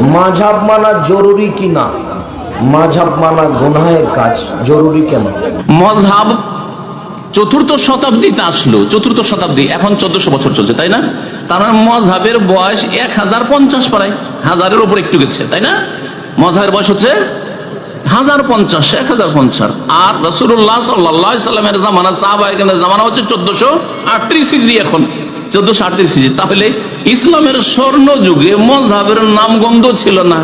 মাঝাব মানা জরুরি কি না? মাঝাব মানা গুনাহের কাজ জরুরি কেন? মজহাব চতুর্থ শতাব্দীতে আসলো। চতুর্থ শতাব্দী এখন চোদ্দশো বছর চলছে তাই না? তার মানে মজহাবের বয়স এক হাজার পঞ্চাশ প্রায়। হাজারের উপর একটু গেছে তাই না? মজহাবের বয়স হচ্ছে হাজার পঞ্চাশ এক হাজার পঞ্চাশ। আর রসুল্লাহ সাল্লাহ সাল্লামের জামানা সাহাবাহিকের জামানা হচ্ছে চোদ্দশো আটত্রিশ হিজড়ি এখন। চোদ্দশো আটত্রিশ তাহলে ইসলামের স্বর্ণ যুগে মজহাবের নামগন্ধ ছিল না।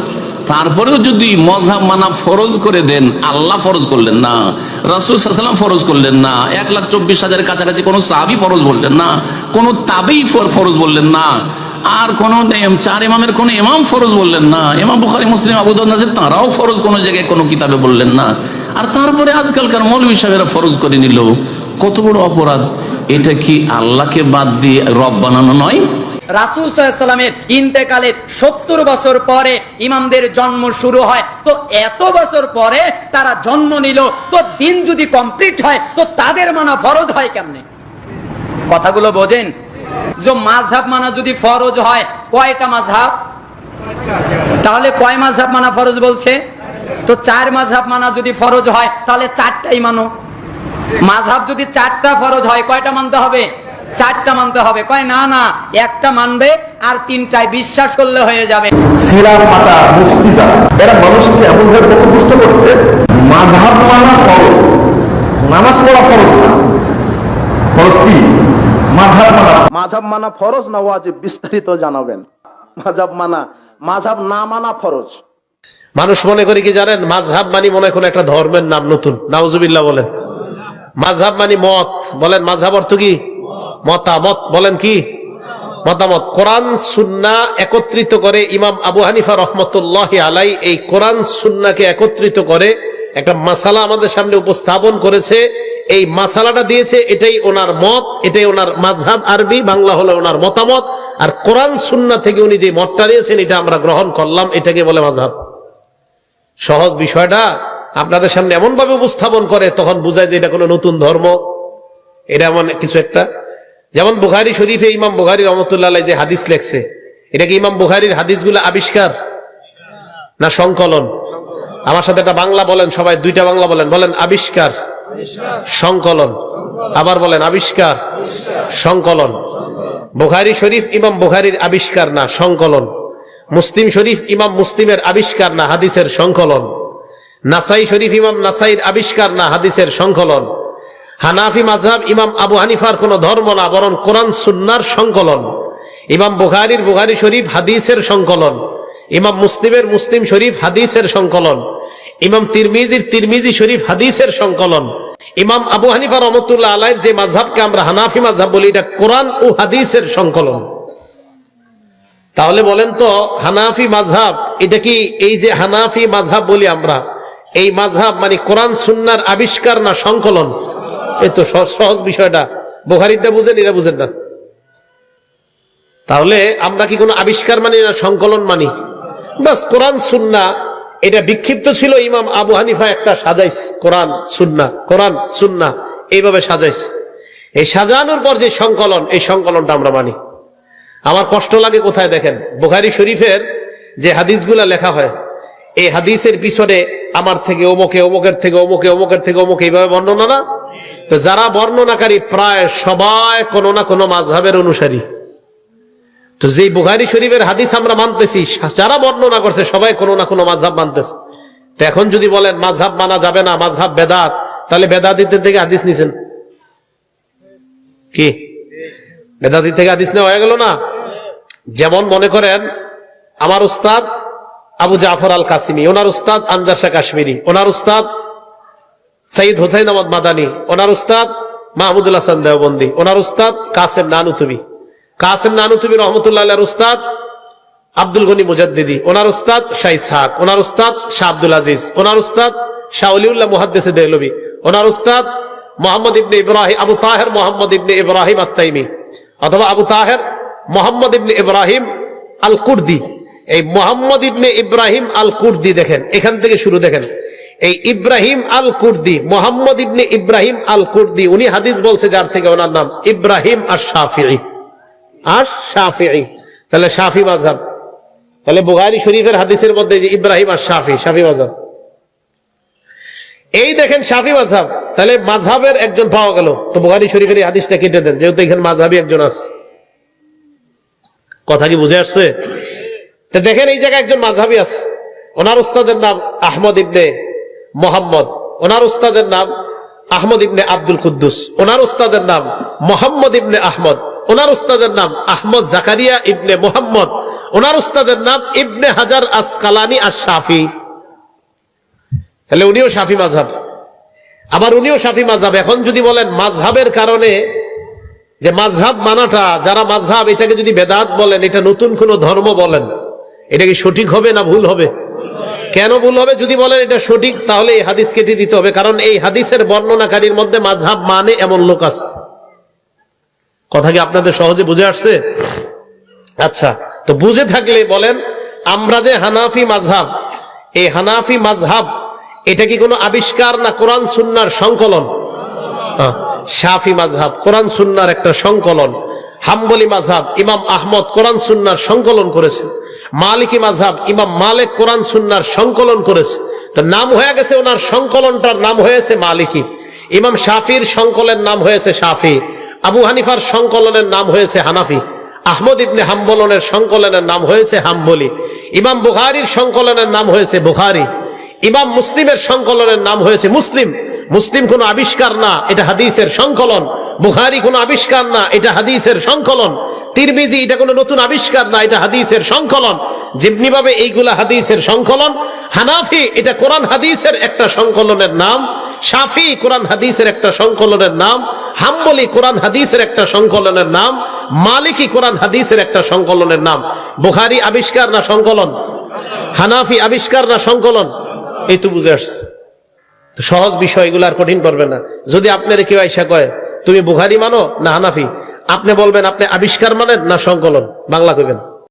তারপরেও যদি মজহাব মানা ফরজ করে দেন, আল্লাহ ফরজ করলেন না, রাসুল সাল্লাম ফরজ করলেন না, এক লাখ চব্বিশ হাজারের কাছাকাছি কোনো সাহাবি ফরজ বললেন না, কোনো তাবেই ফরজ বললেন না, আর কোন চার ইমামের কোন ইমাম ফরজ বললেন না, ইমাম বুখারি, মুসলিম আবুদন নাজির তারাও ফরজ কোনো জায়গায় কোনো কিতাবে বললেন না। আর তারপরে আজকালকার মৌলবী সাহেবেরা ফরজ করে নিল। কত বড় অপরাধ। এটা কি আল্লাহকে বাদ দিয়ে রব বানানো নয়? রাসুল সাল্লামের ইন্তেকালের সত্তর বছর পরে ইমামদের জন্ম শুরু হয়। তো এত বছর পরে তারা জন্ম নিল, তো দিন যদি কমপ্লিট হয়, তো তাদের মানা ফরজ হয় কেমনে? কথাগুলো বোঝেন? যে মাঝহাব মানা যদি ফরজ হয়, কয়টা মাঝহাব? তাহলে কয় মাঝহাব মানা ফরজ বলছে? তো চার মাঝহাব মানা যদি ফরজ হয়, তাহলে চারটাই মানো। মাঝহাব যদি চারটা ফরজ হয় কয়টা মানতে হবে? চারটা মানতে হবে। কয় না না একটা মানবে আর তিনটায় বিশ্বাস করলে হয়ে যাবে। সিরা ফাটা মুফতি যারা এরা মানুষকে এমন ভাবে পথভ্রষ্ট করছে মাঝহাব মানা ফরজ নামাজ পড়া ফরজ না। ফরজ কি? মাঝহাব মানা। মাঝাব মানা ফরজ না ওয়াজিব? বিস্তারিত জানাবেন। মাঝাব মানা মাঝাব না মানা ফরজ। মানুষ মনে করে কি জানেন মাঝহাব মানি মনে হয় কোনো একটা ধর্মের নাম নতুন। নাউজুবিল্লাহ বলেন। মাঝহাব মানে মত। বলেন মাঝহাব অর্থ কি? মতামত। বলেন কি? মতামত। কোরআন, সুন্না একত্রিত করে ইমাম আবু হানিফা রহমতুল্লাহ আলাই এই কোরআন, সুন্নাকে একত্রিত করে একটা মাসালা আমাদের সামনে উপস্থাপন করেছে। এই মাসালাটা দিয়েছে, এটাই ওনার মত, এটাই ওনার মাঝহাব আরবি, বাংলা হলো ওনার মতামত। আর কোরআন, সুন্না থেকে উনি যে মতটা নিয়েছেন, এটা আমরা গ্রহণ করলাম, এটাকে বলে মাঝহাব। সহজ বিষয়টা আপনাদের সামনে এমন ভাবে উপস্থাপন করে, তখন বোঝায় যে এটা কোনো নতুন ধর্ম। এটা এমন কিছু একটা। যেমন বুখারি শরীফে ইমাম বুখারি রহমতুল্লাহ যে হাদিস লেখছে, এটা কি ইমাম বুখারির হাদিসগুলো আবিষ্কার? না সংকলন? আমার সাথে একটা বাংলা বলেন, সবাই দুইটা বাংলা বলেন। বলেন আবিষ্কার, সংকলন। আবার বলেন আবিষ্কার, সংকলন। বুখারি শরীফ ইমাম বুখারির আবিষ্কার না, সংকলন। মুসলিম শরীফ ইমাম মুসলিমের আবিষ্কার না, হাদিসের সংকলন। নাসাই শরীফ ইমাম নাসাইর আবিষ্কার না হাদিসের সংকলন। হানাফি মাঝহাব ইমাম আবু হানিফার কোন ধর্ম না, বরং কোরআন সুন্নার সংকলন। ইমাম বুখারির বুখারি শরীফ হাদিসের সংকলন। ইমাম মুসলিমের মুসলিম শরীফ হাদিসের সংকলন। ইমাম তিরমিজির তিরমিজি শরীফ হাদিসের সংকলন। ইমাম আবু হানিফা রহমতুল্লাহ আলাইর যে মাঝহাবকে আমরা হানাফি মাঝহাব বলি, এটা কোরআন ও হাদিসের সংকলন। তাহলে বলেন তো, হানাফি মাঝহাব এটা কি এই যে হানাফি মাঝহাব বলি আমরা এই মাঝহাব মানে কোরআন, সুন্নার আবিষ্কার না সংকলন? এই তো সহজ বিষয়টা। বোখারিটা বুঝেন, এরা বুঝেন না। তাহলে আমরা কি কোনো আবিষ্কার মানি না সংকলন মানি? বাস কোরআন, সুন্না, এটা বিক্ষিপ্ত ছিল ইমাম আবু হানিফা একটা সাজাইস, কোরআন, সুন্না কোরআন, সুন্না, এইভাবে সাজাইছে এই সাজানোর পর যে সংকলন, এই সংকলনটা আমরা মানি। আমার কষ্ট লাগে কোথায় দেখেন? বুখারি শরীফের যে হাদিসগুলা লেখা হয় এই হাদিসের পিছনে আমার থেকে ওমকে ওমকের থেকে ওমকে ওমকের থেকে ওমকে এইভাবে বর্ণনা না? তো যারা বর্ণনাকারী প্রায় সবাই কোনো না কোনো মাঝহাবের অনুসারী। তো যেই বুখারি শরীফের হাদিস আমরা মানতেছি, যারা বর্ণনা করছে সবাই কোনো না কোনো মাঝহাব মানতেছে। তো এখন যদি বলেন মাঝহাব মানা যাবে না, মাঝহাব বেদাত, তাহলে বেদাতিদের থেকে হাদিস নিছেন। কি? বেদাতি থেকে হাদিস নেওয়া হয়ে গেল না? যেমন মনে করেন, আমার উস্তাদ আবু জাফর আল কাসিমি ওনার উস্তাদ আনজার শাহ কাশ্মীরি ওনার উস্তাদ সঈদ হোসাইন আহমদ মাদানি, ওনার উস্তাদ মাহমুদুল হাসান দেওবন্দি, ওনার উস্তাদ কাসেম নানুতুবি। কাসেম নানুতুবি রহমতুল্লাহ উস্তাদ আব্দুল গনি মুজাদ্দিদি, ওনার উস্তাদ শাহ ইসহাক, ওনার উস্তাদ শাহ আব্দুল আজিজ, ওনার উস্তাদ শাহ অলিউল্লাহ মুহাদ্দেসে দেহলবি, ওনার উস্তাদ মোহাম্মদ ইবনে ইব্রাহিম, আবু তাহের মোহাম্মদ ইবনে ইব্রাহিম আত্তাইমি, অথবা আবু তাহের মোহাম্মদ ইবনে ইব্রাহিম আল কুর্দি এই মোহাম্মদ ইবনে ইব্রাহিম আল কুর্দি দেখেন, এখান থেকে শুরু দেখেন। এই ইব্রাহিম আল কুর্দি মোহাম্মদ ইবনে ইব্রাহিম আল কুর্দি উনি হাদিস বলছে যার থেকে ওনার নাম ইব্রাহিম আর শাফি আর শাফি তাহলে শাফি মাঝহাব তাহলে বুহারি শরীফের হাদিসের মধ্যে যে ইব্রাহিম আর শাফি শাফি মাঝাব এই দেখেন শাফি মাঝাব তাহলে মাঝহাবের একজন পাওয়া গেল। তো বুহারি শরীফের এই হাদিসটা কেটে দেন, যেহেতু এখানে মাঝহাবি একজন আছে। কথা কি বুঝে আসছে? তো দেখেন এই জায়গায় একজন মাঝহাবি আছে। ওনার উস্তাদের নাম আহমদ ইবনে মোহাম্মদ। ওনার উস্তাদের নাম আহমদ ইবনে আব্দুল কুদ্দুস। ওনার উস্তাদের নাম মোহাম্মদ ইবনে আহমদ। ওনার উস্তাদের নাম আহমদ জাকারিয়া ইবনে মোহাম্মদ। ওনার উস্তাদের নাম ইবনে হাজার আসকালানি আর শাফি তাহলে উনিও শাফি মাঝহাব। আবার উনিও শাফি মাঝহাব। এখন যদি বলেন মাঝহাবের কারণে যে মাঝহাব মানাটা, যারা মাঝহাব এটাকে যদি বেদাত বলেন, এটা নতুন কোন ধর্ম বলেন। এটা কি সঠিক হবে না ভুল হবে? কেন ভুল হবে? যদি বলেন এটা সঠিক, তাহলে এই হাদিস কেটে দিতে হবে। কারণ এই হাদিসের বর্ণনাকারীর মধ্যে মাঝহাব মানে এমন লোক আছে। কথা কি আপনাদের সহজে বুঝে আসছে? আচ্ছা তো বুঝে থাকলে বলেন, আমরা যে হানাফি মাঝহাব এই হানাফি মাঝহাব এটা কি কোনো আবিষ্কার না কোরআন সুন্নার সংকলন? শাফি মাঝহাব কোরআন সুন্নার একটা সংকলন। হাম্বলি মাঝহাব ইমাম আহমদ কোরআন সুন্নার সংকলন করেছে মালিকি মাঝহাব ইমাম মালিক কোরআন সুন্নার সংকলন করেছে। তো নাম হয়ে গেছে ওনার সংকলনটার নাম হয়েছে মালিকি। ইমাম শাফির সংকলের নাম হয়েছে শাফি। আবু হানিফার সংকলনের নাম হয়েছে হানাফি। আহমদ ইবনে হাম্বলনের সংকলনের নাম হয়েছে হাম্বলি। ইমাম বুখারির সংকলনের নাম হয়েছে বুখারি। ইমাম মুসলিমের সংকলনের নাম হয়েছে মুসলিম। মুসলিম কোনো আবিষ্কার না, এটা হাদিসের সংকলন। বুখারি কোনো আবিষ্কার না, এটা হাদিসের সংকলন। তিরমিজি, এটা কোনো নতুন আবিষ্কার না, এটা হাদিসের সংকলন। যেমনি ভাবে এইগুলা হাদিসের সংকলন, হানাফি, এটা কোরআন হাদিসের একটা সংকলনের নাম, শাফি, কোরআন হাদিসের একটা সংকলনের নাম, হাম্বলি, কোরআন হাদিসের একটা সংকলনের নাম, মালিকি, কোরআন হাদিসের একটা সংকলনের নাম। বুখারি আবিষ্কার না সংকলন? হানাফি আবিষ্কার না সংকলন? এই তো বুঝে আসছে। সহজ বিষয় এগুলো আর কঠিন করবে না। যদি আপনার কেউ আইসা কয় তুমি বুখারি মানো না হানাফি? আপনি বলবেন আপনি আবিষ্কার মানেন না সংকলন? বাংলা কইবেন।